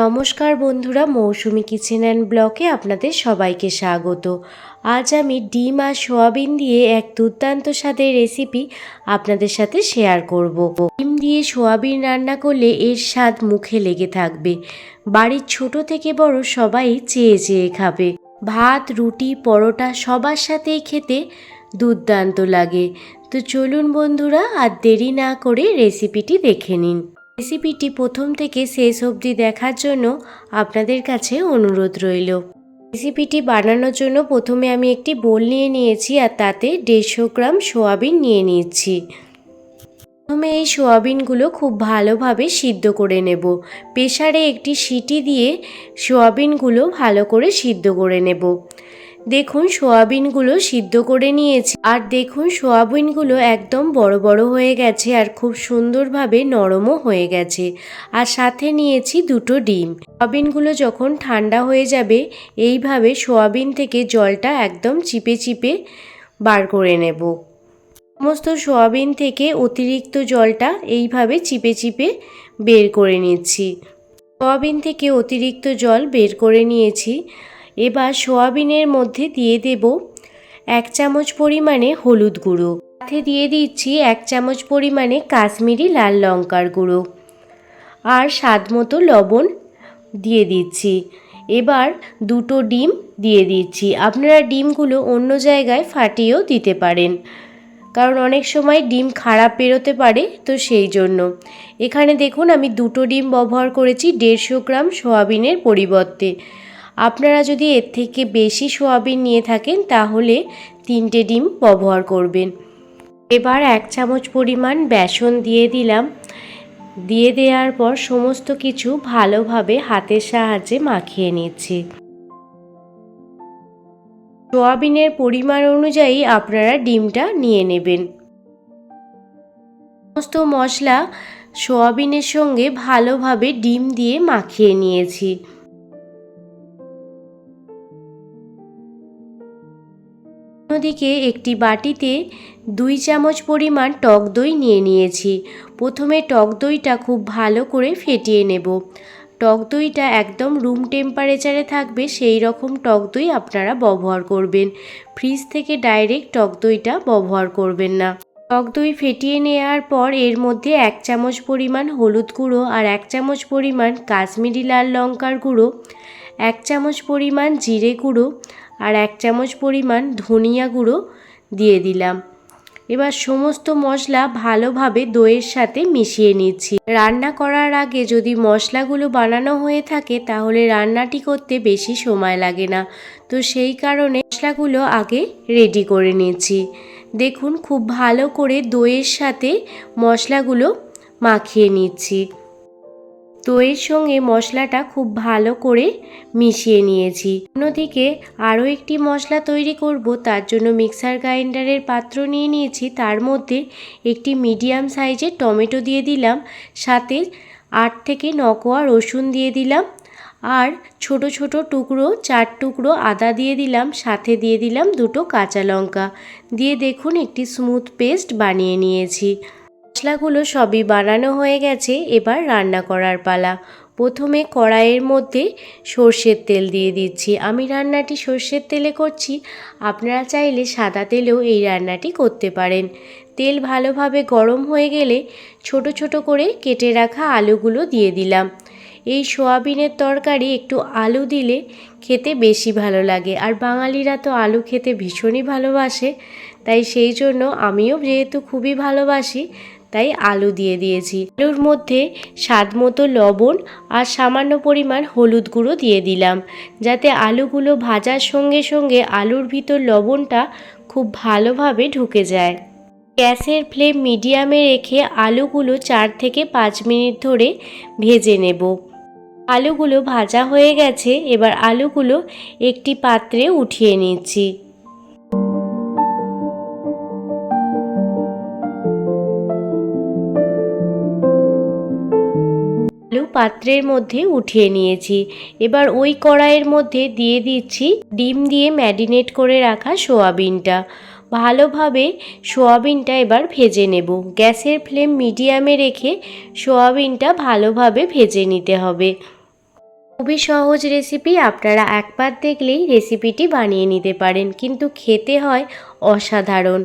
নমস্কার বন্ধুরা, মৌসুমি kitchen and ব্লকে আপনাদের সবাইকে স্বাগত। আজ আমি ডিম আর সোয়াবিন দিয়ে এক দুর্দান্ত স্বাদের রেসিপি আপনাদের সাথে শেয়ার করব। ডিম দিয়ে সোয়াবিন রান্না করলে এর স্বাদ মুখে লেগে থাকবে। বাড়ির ছোট থেকে বড় সবাই চেয়ে চেয়ে খাবে। ভাত, রুটি, পরোটা সবার সাথেই খেতে দুর্দান্ত লাগে। তো চলুন বন্ধুরা, আর দেরি না করে রেসিপিটি দেখে নিন। রেসিপিটি প্রথম থেকে শেষ অবধি দেখার জন্য আপনাদের কাছে অনুরোধ রইল। রেসিপিটি বানানোর জন্য প্রথমে আমি একটি বোল নিয়ে নিয়েছি আর তাতে দেড়শো গ্রাম সোয়াবিন নিয়ে নিচ্ছি। প্রথমে এই সোয়াবিনগুলো খুব ভালোভাবে সিদ্ধ করে নেব। প্রেসারে একটি সিটি দিয়ে সোয়াবিনগুলো ভালো করে সিদ্ধ করে নেব। দেখুন, সোয়াবিনগুলো সিদ্ধ করে নিয়েছি। আর দেখুন, সোয়াবিনগুলো একদম বড় বড় হয়ে গেছে আর খুব সুন্দরভাবে নরমও হয়ে গেছে। আর সাথে নিয়েছি দুটো ডিম। সোয়াবিনগুলো যখন ঠান্ডা হয়ে যাবে, এইভাবে সোয়াবিন থেকে জলটা একদম চিপে চিপে বার করে নেব। সমস্ত সোয়াবিন থেকে অতিরিক্ত জলটা এইভাবে চিপে চিপে বের করে নিচ্ছি। সোয়াবিন থেকে অতিরিক্ত জল বের করে নিয়েছি। এবার সোয়াবিনের মধ্যে দিয়ে দেব এক চামচ পরিমাণে হলুদ গুঁড়ো। সাথে দিয়ে দিচ্ছি এক চামচ পরিমাণে কাশ্মীরি লাল লঙ্কার গুঁড়ো। আর স্বাদ মতো লবণ দিয়ে দিচ্ছি। এবার দুটো ডিম দিয়ে দিচ্ছি। আপনারা ডিমগুলো অন্য জায়গায় ফাটিয়েও দিতে পারেন। কারণ অনেক সময় ডিম খারাপ বেরোতে পারে, তো সেই জন্য। এখানে দেখুন, আমি দুটো ডিম ব্যবহার করেছি দেড়শো গ্রাম সোয়াবিনের পরিবর্তে। আপনারা যদি এর থেকে বেশি সোয়াবিন নিয়ে থাকেন, তাহলে তিনটে ডিম ব্যবহার করবেন। এবার এক চামচ পরিমাণ বেসন দিয়ে দিলাম। দিয়ে দেওয়ার পর সমস্ত কিছু ভালোভাবে হাতের সাহায্যে মাখিয়ে নিচ্ছি। সোয়াবিনের পরিমাণ অনুযায়ী আপনারা ডিমটা নিয়ে নেবেন। সমস্ত মশলা সোয়াবিনের সঙ্গে ভালোভাবে ডিম দিয়ে মাখিয়ে নিয়েছি। অন্যদিকে একটি বাটিতে দুই চামচ পরিমাণ টক দই নিয়ে নিয়েছি। প্রথমে টক দইটা খুব ভালো করে ফেটিয়ে নেব। টক দইটা একদম রুম টেম্পারেচারে থাকবে, সেই রকম টক দই আপনারা ব্যবহার করবেন। ফ্রিজ থেকে ডাইরেক্ট টক দইটা ব্যবহার করবেন না। টক দই ফেটিয়ে নেওয়ার পর এর মধ্যে এক চামচ পরিমাণ হলুদ গুঁড়ো আর এক চামচ পরিমাণ কাশ্মীরি লাল লঙ্কার গুঁড়ো, এক চামচ পরিমাণ জিরে গুঁড়ো আর এক চামচ পরিমাণ ধনিয়া গুঁড়ো দিয়ে দিলাম। এবার সমস্ত মশলা ভালোভাবে দইয়ের সাথে মিশিয়ে নিচ্ছি। রান্না করার আগে যদি মশলাগুলো বানানো হয়ে থাকে, তাহলে রান্নাটি করতে বেশি সময় লাগে না। তো সেই কারণে মশলাগুলো আগে রেডি করে নিচ্ছি। দেখুন, খুব ভালো করে দইয়ের সাথে মশলাগুলো মাখিয়ে নিচ্ছি। দইয়ের সঙ্গে মশলাটা খুব ভালো করে মিশিয়ে নিয়েছি। অন্যদিকে আরও একটি মশলা তৈরি করব, তার জন্য মিক্সার গ্রাইন্ডারের পাত্র নিয়ে নিয়েছি। তার মধ্যে একটি মিডিয়াম সাইজের টমেটো দিয়ে দিলাম, সাথে আট থেকে নকোয়া রসুন দিয়ে দিলাম, আর ছোট ছোট টুকরো, চার টুকরো আদা দিয়ে দিলাম, সাথে দিয়ে দিলাম দুটো কাঁচা লঙ্কা। দিয়ে দেখুন একটি স্মুথ পেস্ট বানিয়ে নিয়েছি। মশলাগুলো সবই বানানো হয়ে গেছে, এবার রান্না করার পালা। প্রথমে কড়াইয়ের মধ্যে সর্ষের তেল দিয়ে দিচ্ছি। আমি রান্নাটি সর্ষের তেলে করছি, আপনারা চাইলে সাদা তেলেও এই রান্নাটি করতে পারেন। তেল ভালোভাবে গরম হয়ে গেলে ছোট ছোট করে কেটে রাখা আলুগুলো দিয়ে দিলাম। এই সোয়াবিনের তরকারি একটু আলু দিলে খেতে বেশি ভালো লাগে, আর বাঙালিরা তো আলু খেতে ভীষণই ভালোবাসে, তাই সেই জন্য আমিও যেহেতু খুবই ভালোবাসি তাই আলু দিয়ে দিয়েছি। আলুর মধ্যে স্বাদ মতো লবণ আর সামান্য পরিমাণ হলুদ গুঁড়ো দিয়ে দিলাম, যাতে আলুগুলো ভাজার সঙ্গে সঙ্গে আলুর ভিতর লবণটা খুব ভালোভাবে ঢুকে যায়। গ্যাসের ফ্লেম মিডিয়ামে রেখে আলুগুলো চার থেকে পাঁচ মিনিট ধরে ভেজে নেব। আলুগুলো ভাজা হয়ে গেছে, এবার আলুগুলো একটি পাত্রে উঠিয়ে নিচ্ছি। পাত্রের মধ্যে উঠিয়ে নিয়েছি। এবার ওই কড়াইয়ের মধ্যে দিয়ে দিচ্ছি ডিম দিয়ে ম্যারিনেট করে রাখা সোয়াবিনটা। ভালোভাবে সোয়াবিনটা এবার ভেজে নেব। গ্যাসের ফ্লেম মিডিয়ামে রেখে সোয়াবিনটা ভালোভাবে ভেজে নিতে হবে। খুবই সহজ রেসিপি, আপনারা একবার দেখলেই রেসিপিটি বানিয়ে নিতে পারেন, কিন্তু খেতে হয় অসাধারণ।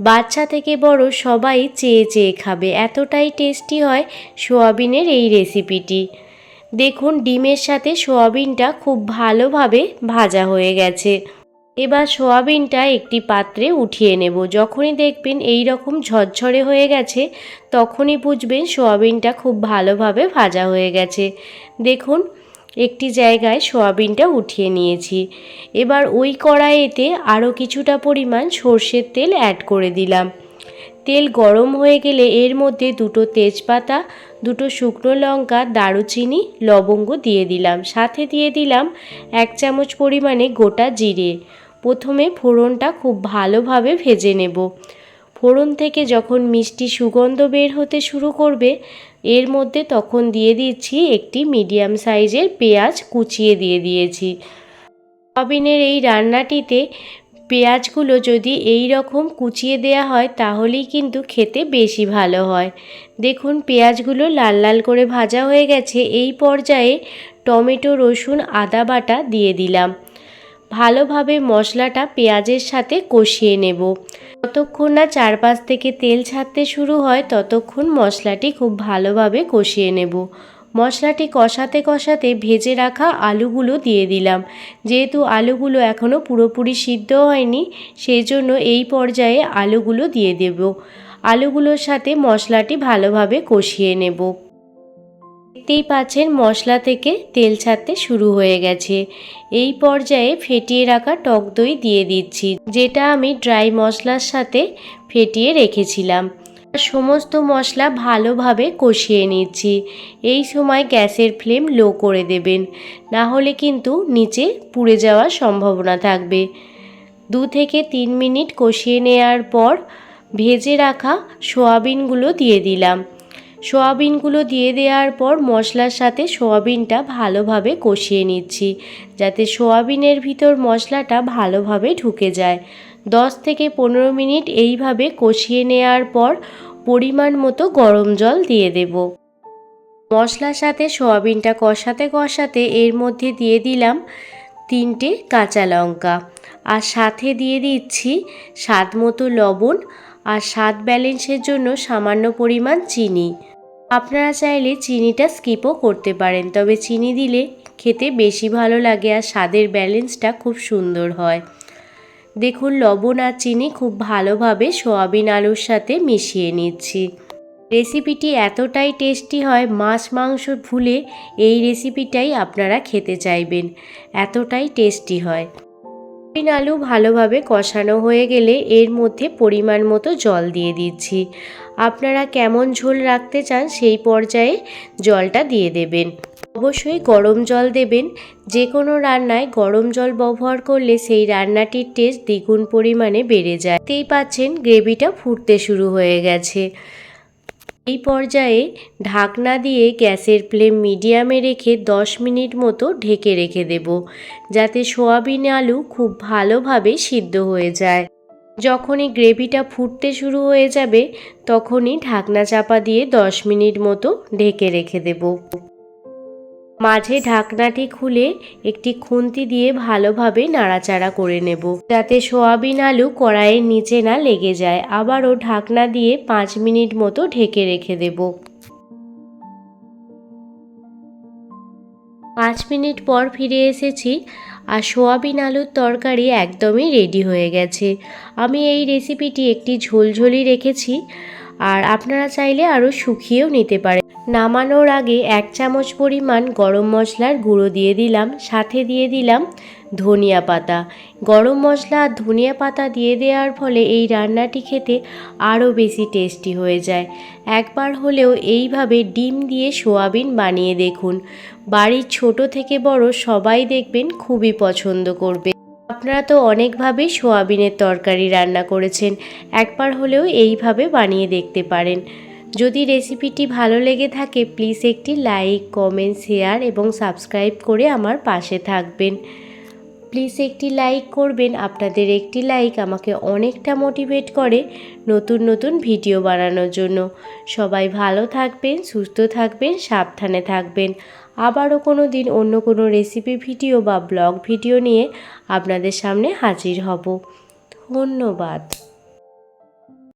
বাচ্চা থেকে বড় সবাই চেয়ে চেয়ে খাবে। এতটাই টেস্টি হয় সোয়াবিনের এই রেসিপিটি দেখুন, ডিমের সাথে সোয়াবিনটা খুব ভালোভাবে ভাজা হয়ে গেছে। এবার সোয়াবিনটা একটি পাত্রে উঠিয়ে নেব। যখনই দেখবেন এই রকম ঝরঝরে হয়ে গেছে, তখনই বুঝবেন সোয়াবিনটা খুব ভালোভাবে ভাজা হয়ে গেছে। দেখুন একটি জায়গায় সোয়াবিনটা উঠিয়ে নিয়েছি। এবার ওই কড়াইতে আরও কিছুটা পরিমাণ সর্ষের তেল অ্যাড করে দিলাম। তেল গরম হয়ে গেলে এর মধ্যে দুটো তেজপাতা, দুটো শুকনো লঙ্কা, দারুচিনি, লবঙ্গ দিয়ে দিলাম। সাথে দিয়ে দিলাম এক চামচ পরিমাণে গোটা জিরে। প্রথমে ফোড়নটা খুব ভালোভাবে ভেজে নেব। ফোড়ন থেকে যখন মিষ্টি সুগন্ধ বের হতে শুরু করবে এর মধ্যে তখন দিয়ে দিচ্ছি একটি মিডিয়াম সাইজের পেঁয়াজ কুচিয়ে দিয়ে দিয়েছি। সয়াবিনের এই রান্নাটিতে পেঁয়াজগুলো যদি এই রকম কুচিয়ে দেয়া হয় তাহলেই কিন্তু খেতে বেশি ভালো হয়। দেখুন পেঁয়াজগুলো লাল লাল করে ভাজা হয়ে গেছে। এই পর্যায়ে টমেটো, রসুন, আদা বাটা দিয়ে দিলাম। ভালোভাবে মশলাটা পেঁয়াজের সাথে কষিয়ে নেব। যতক্ষণ না চারপাশ থেকে তেল ছাড়তে শুরু হয়, ততক্ষণ মশলাটি খুব ভালোভাবে কষিয়ে নেব। মশলাটি কষাতে কষাতে ভেজে রাখা আলুগুলো দিয়ে দিলাম। যেহেতু আলুগুলো এখনও পুরোপুরি সিদ্ধ হয়নি, সেই জন্য এই পর্যায়ে আলুগুলো দিয়ে দেব। আলুগুলোর সাথে মশলাটি ভালোভাবে কষিয়ে নেব। দেখতেই পাচ্ছেন মশলা থেকে তেল ছাড়তে শুরু হয়ে গেছে। এই পর্যায়ে ফেটিয়ে রাখা টক দই দিয়ে দিচ্ছি, যেটা আমি ড্রাই মশলার সাথে ফেটিয়ে রেখেছিলাম। সমস্ত মশলা ভালোভাবে কষিয়ে নিচ্ছি। এই সময় গ্যাসের ফ্লেম লো করে দেবেন, না হলে কিন্তু নিচে পুড়ে যাওয়ার সম্ভাবনা থাকবে। দু থেকে তিন মিনিট কষিয়ে নেওয়ার পর ভেজে রাখা সোয়াবিনগুলো দিয়ে দিলাম। সোয়াবিনগুলো দিয়ে দেওয়ার পর মশলার সাথে সোয়াবিনটা ভালোভাবে কষিয়ে নিচ্ছি, যাতে সোয়াবিনের ভিতর মশলাটা ভালোভাবে ঢুকে যায়। দশ থেকে পনেরো মিনিট এইভাবে কষিয়ে নেওয়ার পর পরিমাণ মতো গরম জল দিয়ে দেব। মশলার সাথে সোয়াবিনটা কষাতে কষাতে এর মধ্যে দিয়ে দিলাম তিনটে কাঁচা লঙ্কা। আর সাথে দিয়ে দিচ্ছি স্বাদ মতো লবণ আর স্বাদ ব্যালেন্সের জন্য সামান্য পরিমাণ চিনি। আপনারা চাইলে চিনিটা স্কিপও করতে পারেন, তবে চিনি দিলে খেতে বেশি ভালো লাগে আর স্বাদের ব্যালেন্সটা খুব সুন্দর হয়। দেখুন, লবণ আর চিনি খুব ভালোভাবে সোয়াবিন আলুর সাথে মিশিয়ে নিচ্ছি। রেসিপিটি এতটাই টেস্টি হয়, মাছ মাংস ভুলে এই রেসিপিটাই আপনারা খেতে চাইবেন। এতটাই টেস্টি হয়। সোয়াবিন আলু ভালোভাবে কষানো হয়ে গেলে এর মধ্যে পরিমাণ মতো জল দিয়ে দিচ্ছি। আপনারা কেমন ঝোল রাখতে চান সেই পর্যায়ে জলটা দিয়ে দেবেন। অবশ্যই গরম জল দেবেন। যে কোনো রান্নায় গরম জল ব্যবহার করলে সেই রান্নাটির টেস্ট দ্বিগুণ পরিমাণে বেড়ে যায়। তেই পাচ্ছেন গ্রেভিটা ফুটতে শুরু হয়ে গেছে। এই পর্যায়ে ঢাকনা দিয়ে গ্যাসের ফ্লেম মিডিয়ামে রেখে দশ মিনিট মতো ঢেকে রেখে দেব, যাতে সোয়াবিন আলু খুব ভালোভাবে সিদ্ধ হয়ে যায়। যখনই গ্রেভিটা ফুটতে শুরু হয়ে যাবে, তখনই ঢাকনা চাপা দিয়ে দশ মিনিট মতো ঢেকে রেখে দেব। মাঝে ঢাকনাটি খুলে একটি খুন্তি দিয়ে ভালোভাবে নাড়াচাড়া করে নেব। যাতে সোয়াবিন আলু কড়াইয়ের নিচে না লেগে যায়, আবারও ঢাকনা দিয়ে পাঁচ মিনিট মতো ঢেকে রেখে দেব। পাঁচ মিনিট পর ফিরে এসেছি আর সোয়াবিন আলুর তরকারি একদমই রেডি হয়ে গেছে। আমি এই রেসিপিটি একটি ঝোলঝোলি রেখেছি আর আপনারা চাইলে আরও শুকিয়েও নিতে পারেন। নামানোর আগে এক চামচ পরিমাণ গরম মশলার গুঁড়ো দিয়ে দিলাম, সাথে দিয়ে দিলাম ধনিয়া পাতা। গরম মশলা আর ধনিয়া পাতা দিয়ে দেওয়ার ফলে এই রান্নাটি খেতে আরও বেশি টেস্টি হয়ে যায়। একবার হলেও এইভাবে ডিম দিয়ে সোয়াবিন বানিয়ে দেখুন। বাড়ির ছোট থেকে বড় সবাই দেখবেন খুবই পছন্দ করবে। আপনারা তো অনেকভাবেই সোয়াবিনের তরকারি রান্না করেছেন, একবার হলেও এইভাবে বানিয়ে দেখতে পারেন। যদি রেসিপিটি ভালো লেগে থাকে প্লিজ একটি লাইক কমেন্ট শেয়ার এবং সাবস্ক্রাইব করে আমার পাশে থাকবেন। প্লিজ একটি লাইক করবেন, আপনাদের একটি লাইক আমাকে অনেকটা মোটিভেট করে নতুন নতুন ভিডিও বানানোর জন্য। সবাই ভালো থাকবেন, সুস্থ থাকবেন, সাবধানে থাকবেন। আবারও কোনো দিন অন্য কোনো রেসিপি ভিডিও বা ব্লগ ভিডিও নিয়ে আপনাদের সামনে হাজির হব। ধন্যবাদ।